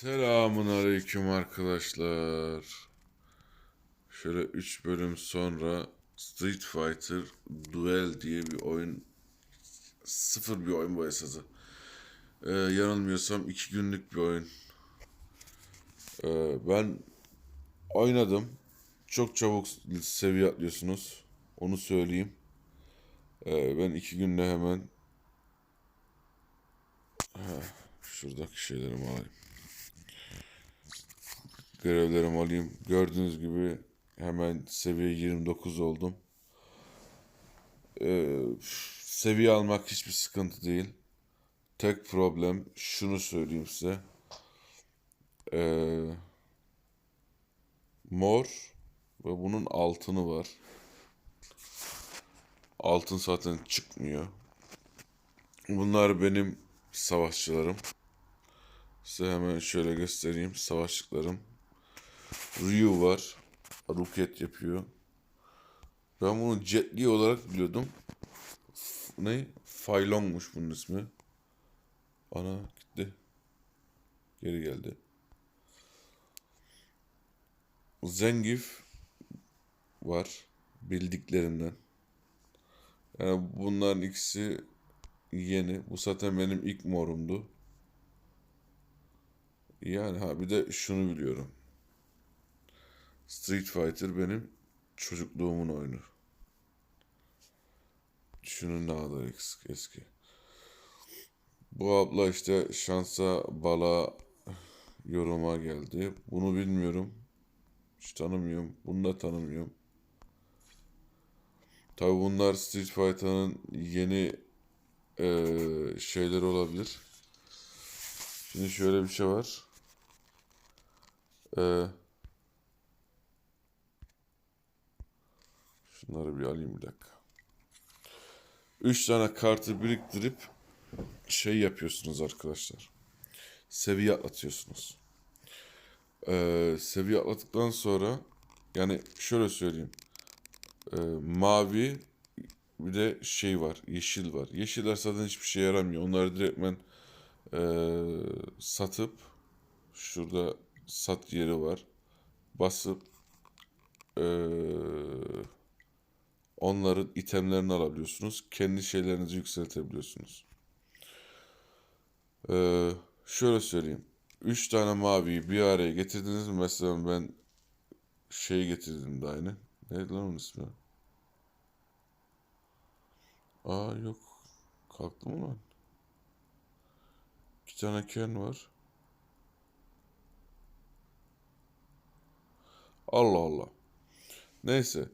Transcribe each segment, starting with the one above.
Selamun aleyküm arkadaşlar. Şöyle 3 bölüm sonra Street Fighter Duel diye bir oyun sıfır bir oyun bu esası. Ee, yanılmıyorsam 2 günlük bir oyun. Ee, ben oynadım. Çok çabuk seviye atlıyorsunuz. Onu söyleyeyim. Ee, ben 2 günde hemen Heh, şuradaki şeylerimi alayım. Görevlerimi alayım. Gördüğünüz gibi hemen seviye 29 oldum. Ee, seviye almak hiçbir sıkıntı değil. Tek problem şunu söyleyeyim size. Ee, mor ve bunun altını var. Altın zaten çıkmıyor. Bunlar benim savaşçılarım. Size hemen şöyle göstereyim savaşçılarım. Ryu var. Roket yapıyor. Ben bunu Jet Li olarak biliyordum. F- ne? Failong'muş bunun ismi. Ana gitti. Geri geldi. Zengif var. Bildiklerimden. Yani bunların ikisi yeni. Bu zaten benim ilk morumdu. Yani ha bir de şunu biliyorum. Street Fighter benim çocukluğumun oyunu. Şunun ne kadar eski. Bu abla işte şansa bala yoruma geldi. Bunu bilmiyorum. Hiç tanımıyorum. Bunu da tanımıyorum. Tabi bunlar Street Fighter'ın yeni eee şeyler olabilir. Şimdi şöyle bir şey var. Eee Şunları bir alayım bir dakika. Üç tane kartı biriktirip şey yapıyorsunuz arkadaşlar. Seviye atlatıyorsunuz. Ee, seviye atladıktan sonra yani şöyle söyleyeyim. Ee, mavi bir de şey var. Yeşil var. Yeşiller zaten hiçbir şey yaramıyor. Onları direktmen ee, satıp şurada sat yeri var. Basıp ee, Onların itemlerini alabiliyorsunuz. Kendi şeylerinizi yükseltebiliyorsunuz. Ee, şöyle söyleyeyim. 3 tane maviyi bir araya getirdiniz? Mesela ben şey getirdim de aynı. Neydi lan onun ismi? Aa yok. Kalktı mı lan? İki tane Ken var. Allah Allah. Neyse.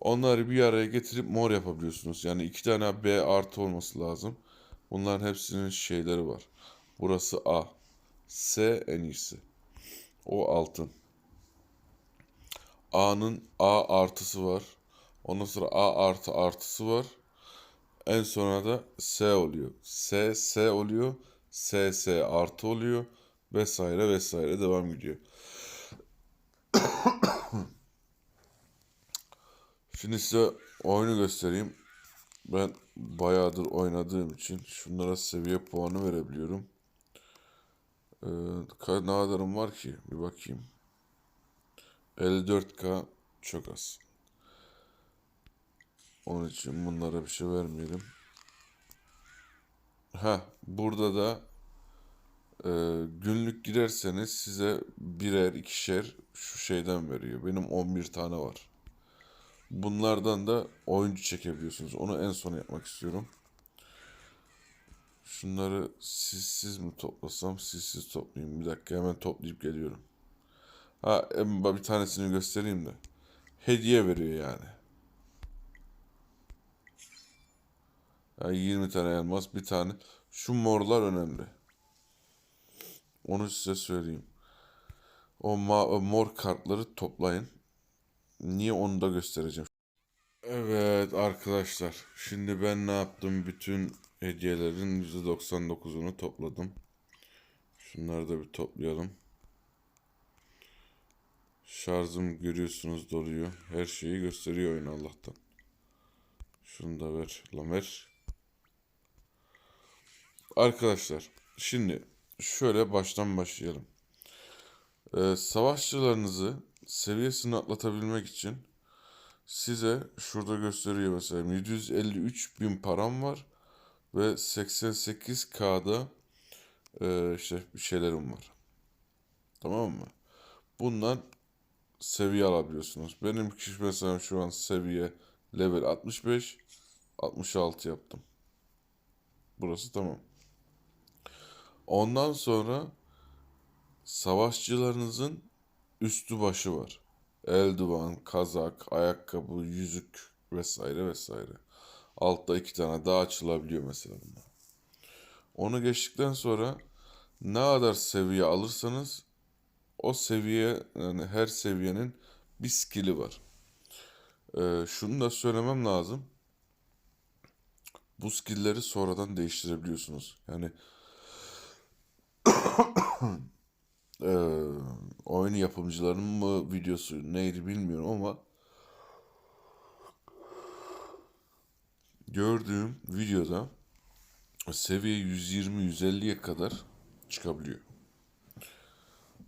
Onları bir araya getirip mor yapabiliyorsunuz. Yani iki tane B artı olması lazım. Bunların hepsinin şeyleri var. Burası A. S en iyisi. O altın. A'nın A artısı var. Ondan sonra A artı artısı var. En sonra da S oluyor. S S oluyor. S S artı oluyor. Vesaire vesaire devam gidiyor. Şimdi size oyunu göstereyim. Ben bayağıdır oynadığım için şunlara seviye puanı verebiliyorum. Ee, ne kadarım var ki? Bir bakayım. 54k çok az. Onun için bunlara bir şey vermeyelim. Ha, burada da e, günlük girerseniz size birer ikişer şu şeyden veriyor. Benim 11 tane var. Bunlardan da oyuncu çekebiliyorsunuz. Onu en son yapmak istiyorum. Şunları sizsiz mi toplasam? Sizsiz toplayayım. Bir dakika hemen toplayıp geliyorum. Ha bir tanesini göstereyim de. Hediye veriyor yani. Yani 20 tane elmas, bir tane. Şu morlar önemli. Onu size söyleyeyim. O, o mor kartları toplayın. Niye onu da göstereceğim. Evet arkadaşlar. Şimdi ben ne yaptım? Bütün hediyelerin %99'unu topladım. Şunları da bir toplayalım. Şarjım görüyorsunuz doluyor. Her şeyi gösteriyor oyun Allah'tan. Şunu da ver. Lan ver. Arkadaşlar şimdi şöyle baştan başlayalım. Ee, savaşçılarınızı seviyesini atlatabilmek için size şurada gösteriyor mesela 753 bin param var ve 88K'da e, işte bir şeylerim var. Tamam mı? Bundan seviye alabiliyorsunuz. Benim kişi mesela şu an seviye level 65 66 yaptım. Burası tamam. Ondan sonra savaşçılarınızın üstü başı var. Eldivan, kazak, ayakkabı, yüzük vesaire vesaire. Altta iki tane daha açılabiliyor mesela bunlar. Onu geçtikten sonra ne kadar seviye alırsanız o seviye yani her seviyenin bir skill'i var. Ee, şunu da söylemem lazım. Bu skill'leri sonradan değiştirebiliyorsunuz. Yani eee oyun yapımcılarının mı videosu neydi bilmiyorum ama gördüğüm videoda seviye 120-150'ye kadar çıkabiliyor.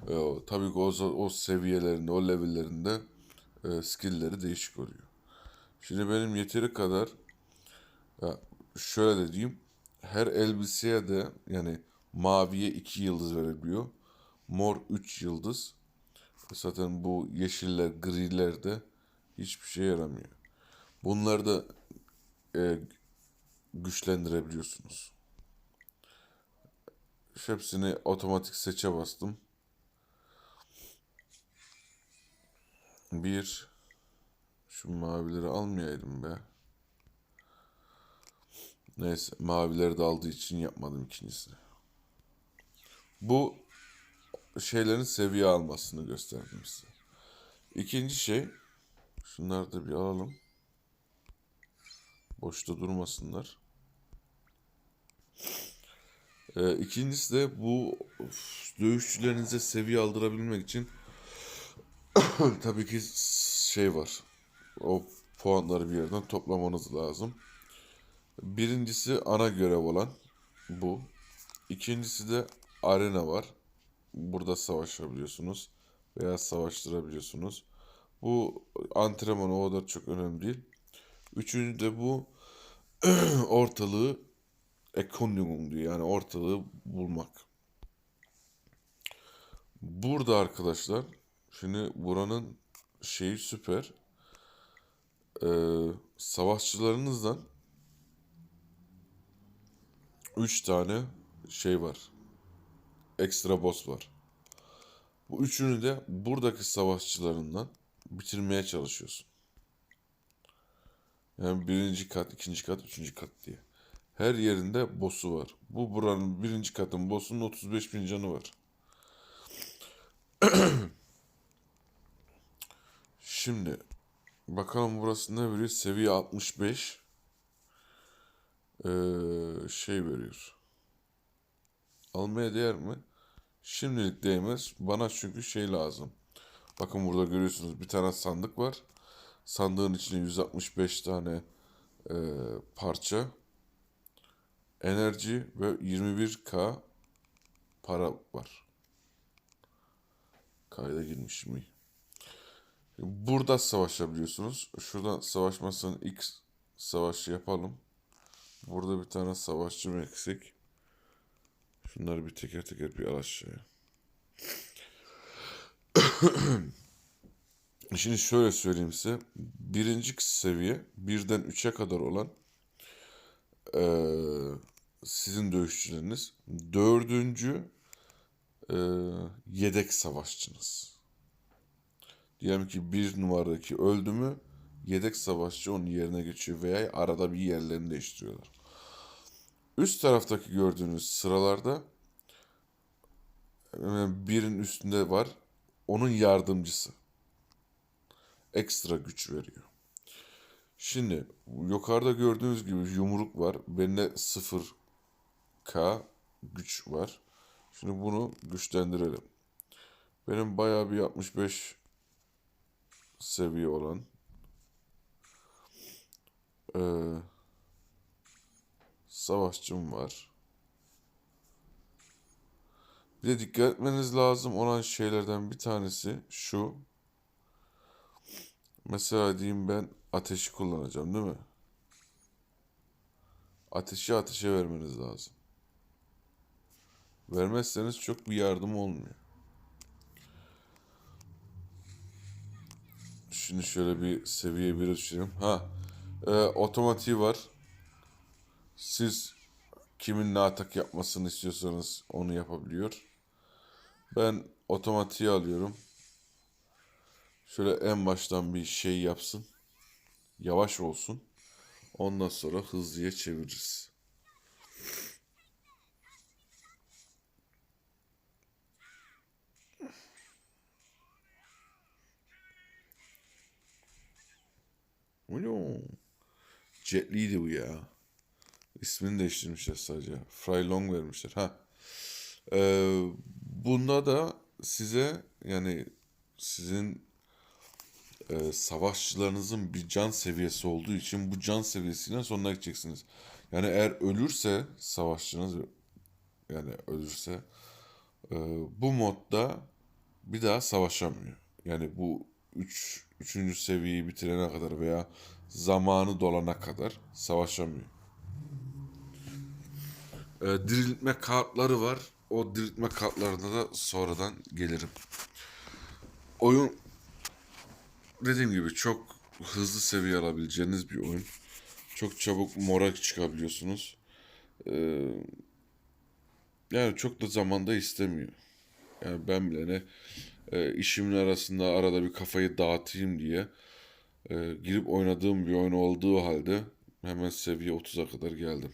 Ee, tabii ki o, o seviyelerinde, o levellerinde e, skill'leri değişik oluyor. Şimdi benim yeteri kadar ya şöyle de diyeyim. Her elbiseye de yani maviye 2 yıldız verebiliyor. Mor 3 yıldız. Zaten bu yeşiller, griler de hiçbir şey yaramıyor. Bunları da e, güçlendirebiliyorsunuz. Hepsini otomatik seçe bastım. Bir şu mavileri almayaydım be. Neyse mavileri de aldığı için yapmadım ikincisini. Bu şeylerin seviye almasını gösterdim size. İkinci şey şunları da bir alalım. Boşta durmasınlar. Ee, ikincisi de bu dövüşçülerinize seviye aldırabilmek için tabii ki şey var. O puanları bir yerden toplamanız lazım. Birincisi ana görev olan bu. İkincisi de arena var. Burada savaşabiliyorsunuz veya savaştırabiliyorsunuz. Bu antrenman o kadar çok önemli değil. Üçüncü de bu ortalığı ekonomik diyor. Yani ortalığı bulmak. Burada arkadaşlar şimdi buranın şeyi süper. Ee, savaşçılarınızdan 3 tane şey var. Ekstra boss var. Bu üçünü de buradaki savaşçılarından bitirmeye çalışıyorsun. Yani birinci kat, ikinci kat, üçüncü kat diye. Her yerinde boss'u var. Bu buranın birinci katın boss'unun 35 bin canı var. Şimdi bakalım burası ne veriyor? Seviye 65. Ee, şey veriyor. Almaya değer mi? Şimdilik değmez. Bana çünkü şey lazım. Bakın burada görüyorsunuz bir tane sandık var. Sandığın içinde 165 tane e, parça, enerji ve 21k para var. Kayda girmiş mi? Burada savaşabiliyorsunuz. Şuradan savaşmasının ilk savaşı yapalım. Burada bir tane savaşçım eksik. Şunları bir teker teker bir al aşağıya. Şimdi şöyle söyleyeyim size. Birinci seviye birden 3'e kadar olan eee, sizin dövüşçüleriniz. Dördüncü eee, yedek savaşçınız. Diyelim ki bir numaradaki öldü mü yedek savaşçı onun yerine geçiyor veya arada bir yerlerini değiştiriyorlar. Üst taraftaki gördüğünüz sıralarda e, birin üstünde var. Onun yardımcısı. Ekstra güç veriyor. Şimdi yukarıda gördüğünüz gibi yumruk var. Bende 0k güç var. Şimdi bunu güçlendirelim. Benim bayağı bir 65 seviye olan eee, savaşçım var. Bir de dikkat etmeniz lazım olan şeylerden bir tanesi şu. Mesela diyeyim ben ateşi kullanacağım değil mi? Ateşi ateşe vermeniz lazım. Vermezseniz çok bir yardım olmuyor. Şimdi şöyle bir seviye bir düşelim. Ha, e, otomatiği var. Siz kimin ne atak yapmasını istiyorsanız onu yapabiliyor. Ben otomatiği alıyorum. Şöyle en baştan bir şey yapsın. Yavaş olsun. Ondan sonra hızlıya çeviririz. Alo. Jetliydi bu ya. İsmini değiştirmişler sadece. Fry Long vermişler. Ha. Ee, bunda da size yani sizin e, savaşçılarınızın bir can seviyesi olduğu için bu can seviyesinden sonuna gideceksiniz. Yani eğer ölürse savaşçınız yani ölürse e, bu modda bir daha savaşamıyor. Yani bu 3 üç, 3. seviyeyi bitirene kadar veya zamanı dolana kadar savaşamıyor. E, diriltme kartları var. O diriltme kartlarına da sonradan gelirim. Oyun dediğim gibi çok hızlı seviye alabileceğiniz bir oyun. Çok çabuk mora çıkabiliyorsunuz. Ee, yani çok da zamanda istemiyor. Yani ben bile ne e, işimin arasında arada bir kafayı dağıtayım diye e, girip oynadığım bir oyun olduğu halde hemen seviye 30'a kadar geldim.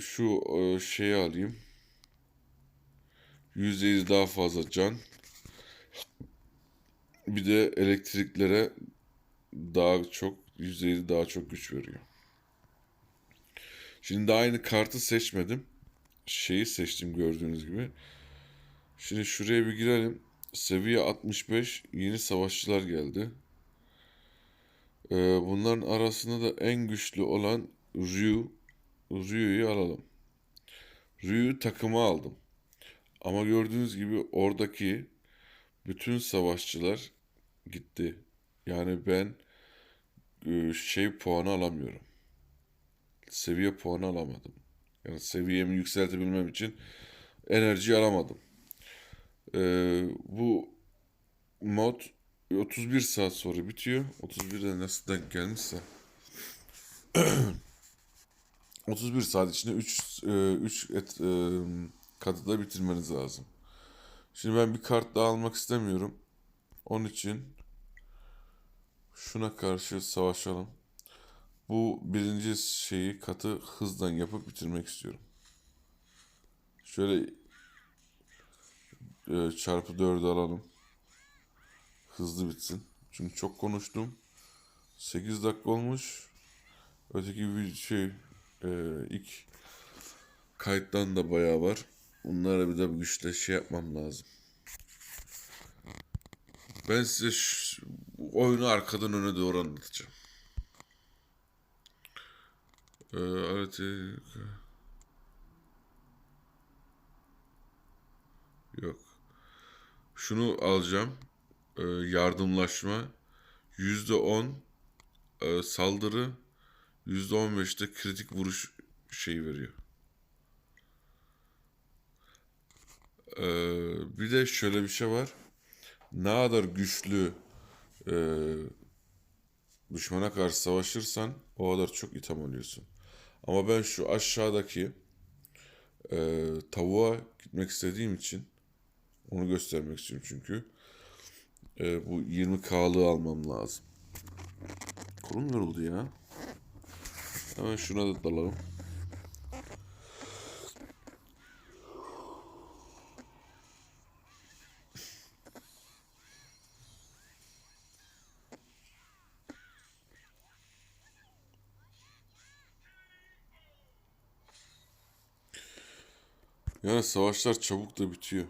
Şu e, şeyi alayım. %100 daha fazla can. Bir de elektriklere daha çok %7 daha çok güç veriyor. Şimdi daha aynı kartı seçmedim. Şeyi seçtim gördüğünüz gibi. Şimdi şuraya bir girelim. Seviye 65 yeni savaşçılar geldi. Ee, bunların arasında da en güçlü olan Ryu. Ryu'yu alalım. Ryu takımı aldım. Ama gördüğünüz gibi oradaki bütün savaşçılar gitti. Yani ben e, şey puanı alamıyorum. Seviye puanı alamadım. Yani seviyemi yükseltebilmem için enerji alamadım. Ee, bu mod 31 saat sonra bitiyor. 31'de nasıl denk gelmişse. 31 saat içinde 3 3 et e, katı da bitirmeniz lazım. Şimdi ben bir kart daha almak istemiyorum. Onun için şuna karşı savaşalım. Bu birinci şeyi katı hızdan yapıp bitirmek istiyorum. Şöyle e, çarpı 4'ü alalım. Hızlı bitsin. Çünkü çok konuştum. 8 dakika olmuş. Öteki bir şey e, ilk kayıttan da bayağı var. Bunlara bir de güçle şey yapmam lazım. Ben size şu, oyunu arkadan öne doğru anlatacağım. Ee, evet. Yok. Şunu alacağım. Ee, yardımlaşma. Yüzde on e, saldırı. Yüzde on beşte kritik vuruş şeyi veriyor. Ee, bir de şöyle bir şey var. Ne kadar güçlü e, düşmana karşı savaşırsan o kadar çok item alıyorsun. Ama ben şu aşağıdaki e, tavuğa gitmek istediğim için onu göstermek istiyorum çünkü. E, bu 20K'lığı almam lazım. Kolum yoruldu ya. Hemen şuna da dalalım. Yani savaşlar çabuk da bitiyor.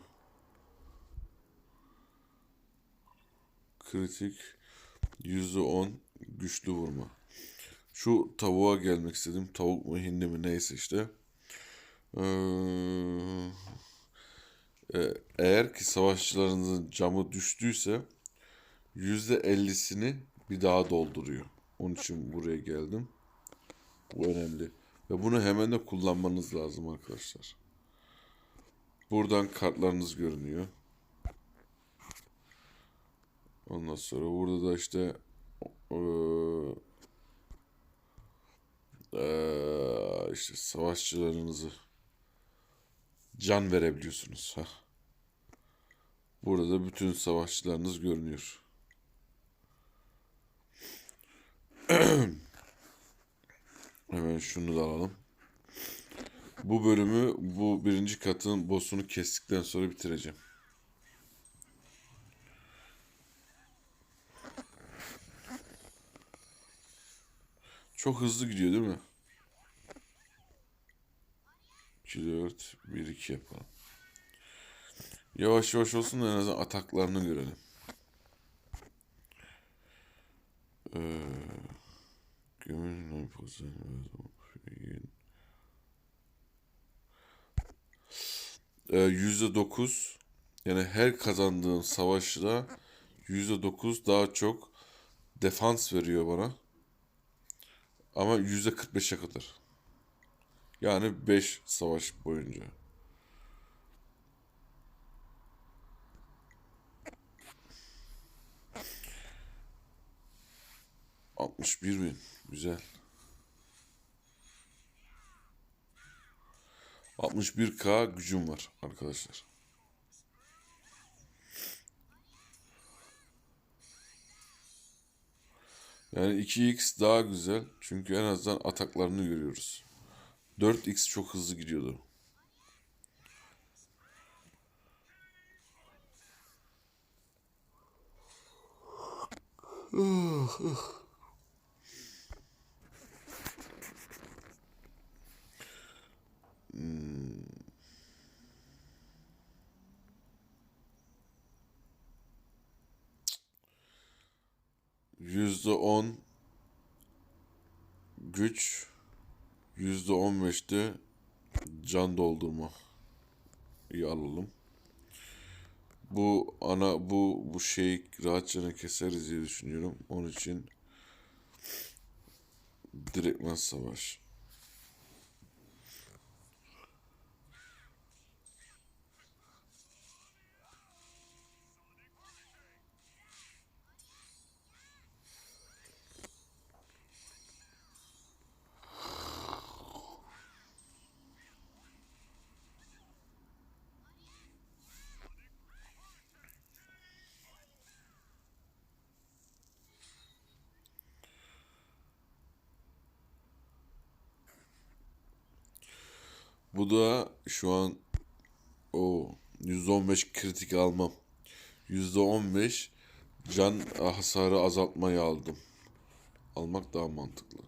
Kritik %10 güçlü vurma. Şu tavuğa gelmek istedim. Tavuk mu hindi mi neyse işte. Ee, Ee, eğer ki savaşçılarınızın camı düştüyse yüzde ellisini bir daha dolduruyor. Onun için buraya geldim. Bu önemli. Ve bunu hemen de kullanmanız lazım arkadaşlar. Buradan kartlarınız görünüyor. Ondan sonra burada da işte eee, eee, işte savaşçılarınızı can verebiliyorsunuz. Heh. Burada da bütün savaşçılarınız görünüyor. Hemen şunu da alalım. Bu bölümü bu birinci katın boss'unu kestikten sonra bitireceğim. Çok hızlı gidiyor değil mi? 2, 4, 1, 2 yapalım. Yavaş yavaş olsun da en azından ataklarını görelim. Ee, Gömül pozisyon Ee, yüzde dokuz yani her kazandığım savaşta yüzde dokuz daha çok defans veriyor bana. Ama yüzde kırk beşe kadar. Yani 5 savaş boyunca. Altmış bir bin. Güzel. 61k gücüm var arkadaşlar. Yani 2x daha güzel çünkü en azından ataklarını görüyoruz. 4x çok hızlı gidiyordu. %10 güç, %15'te can doldurma. Alalım. Bu ana bu bu şeyi rahatça keseriz diye düşünüyorum. Onun için direktmen savaş. Bu da şu an o %15 kritik almam. %15 can hasarı azaltmayı aldım. Almak daha mantıklı.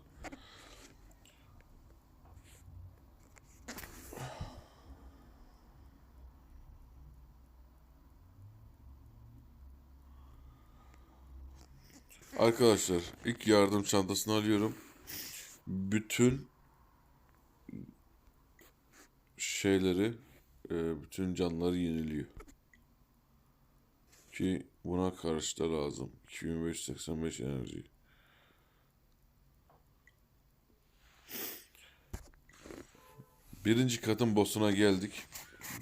Arkadaşlar ilk yardım çantasını alıyorum. Bütün şeyleri e, bütün canları yeniliyor. Ki buna karşı da lazım. 2585 enerji. Birinci katın boss'una geldik.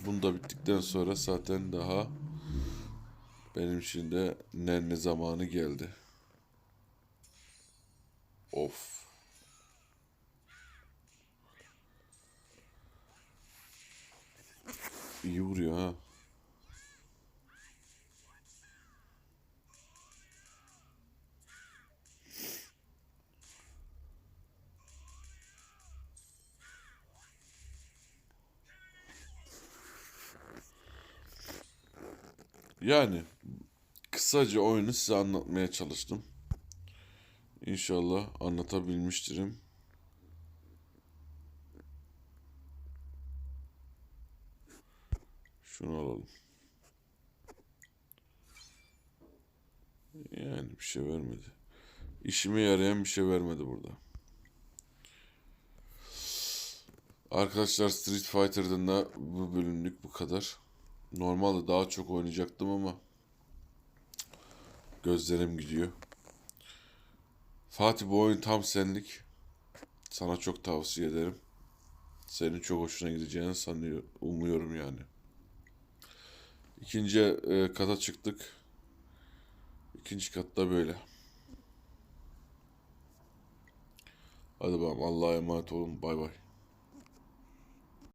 Bunu da bittikten sonra zaten daha benim için de nenne zamanı geldi. Of. İyi vuruyor ha. Yani kısaca oyunu size anlatmaya çalıştım. İnşallah anlatabilmiştirim. Şunu alalım. Yani bir şey vermedi. İşime yarayan bir şey vermedi burada. Arkadaşlar Street Fighter'dan da bu bölümlük bu kadar. Normalde daha çok oynayacaktım ama gözlerim gidiyor. Fatih bu oyun tam senlik. Sana çok tavsiye ederim. Senin çok hoşuna gideceğini sanıyorum, umuyorum yani. İkinci e, kata çıktık. İkinci katta böyle. Hadi bakalım Allah'a emanet olun. Bay bay.